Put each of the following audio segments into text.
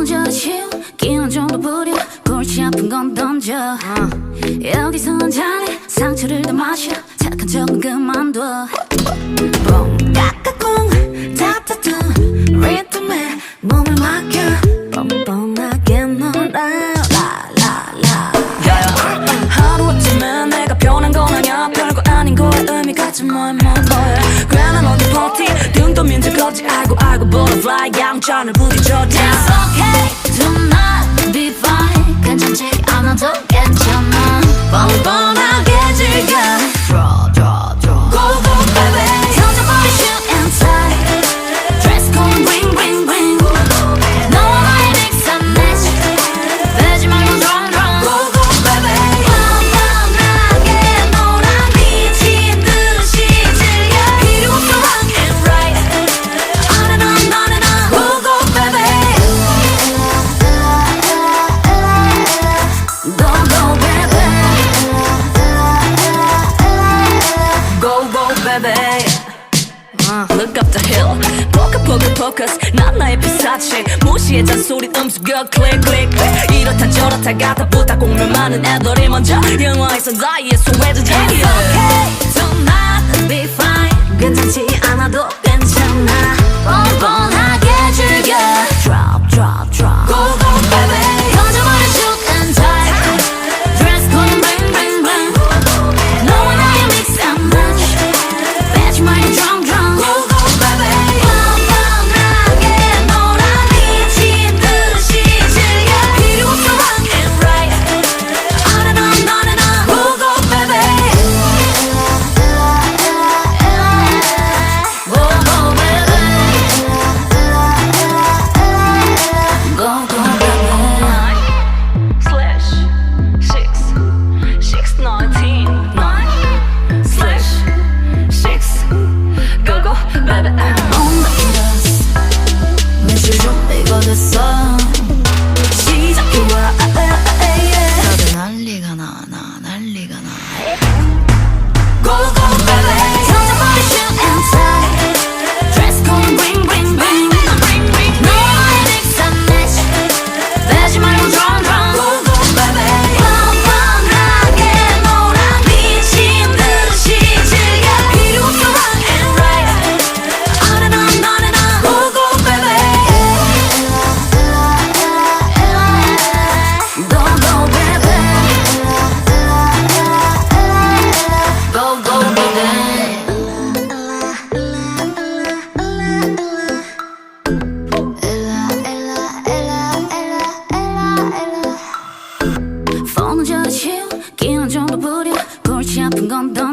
엉저리쉬 끼는 정도 부려 골치 아픈 건 던져. uh. 여기서 한잔해. 상처를 더 마셔. 착한 척은 그만둬. 뽕 까까꿍 타타타 리듬에 몸을 맡겨 뻔뻔하게 놀아. 라라라. 하루 아침에 내가 변한 건 아니야. 별거 아닌 거에 의미 가지 뭐해 뭐해 괜한 어디 파티. 등도 민지 거지. 알고 알고 butterfly. 양천을 부딪혀 down Uh, Look up the hill Focus focus focus 난 나의 피사체 무시해 잔소리 음수겨 click click 이렇다 저렇다 가다 보다 공면 많은 애들이 먼저 영화에선 나의 소외주제 It's okay do not be fine 괜찮지 않아도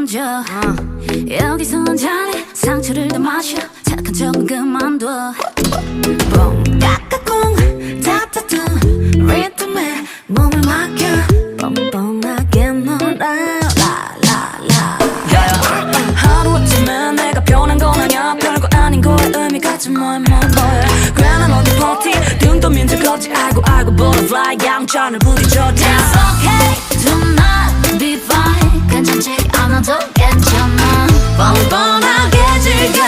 건 던져 여기선 잘해. 상처를 더 마셔. 착한 척은 그만둬. 뽕 까까꿍 타타투 리듬에 몸을 맡겨 뻔뻔하게 놀아. 라라라. 야야 하루 아침에 내가 변한 건 아냐 별거 아닌 거에 의미 갖지 뭐해 뭐 뭐해 괜한 어디 버티. 등 떠민 적 없지 알고 알고 butterfly. 양천을 부딪혀 It's okay. Do not be fine 괜찮지 않아도 괜찮아. 뻔뻔하게 즐겨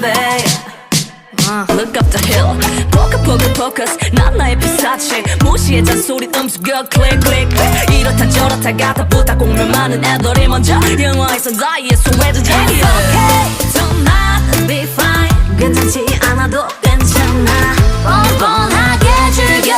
baby Uh, Look up the hill Focus focus focus 난 나의 피사체 무시해 잔소리 음수겨 click click 이렇다 저렇다 가다 보다 공면 많은 애들이 먼저 영화에선 나의 소외주제 It's okay not be fine 괜찮지 않아도 괜찮아 뻔뻔하게 즐겨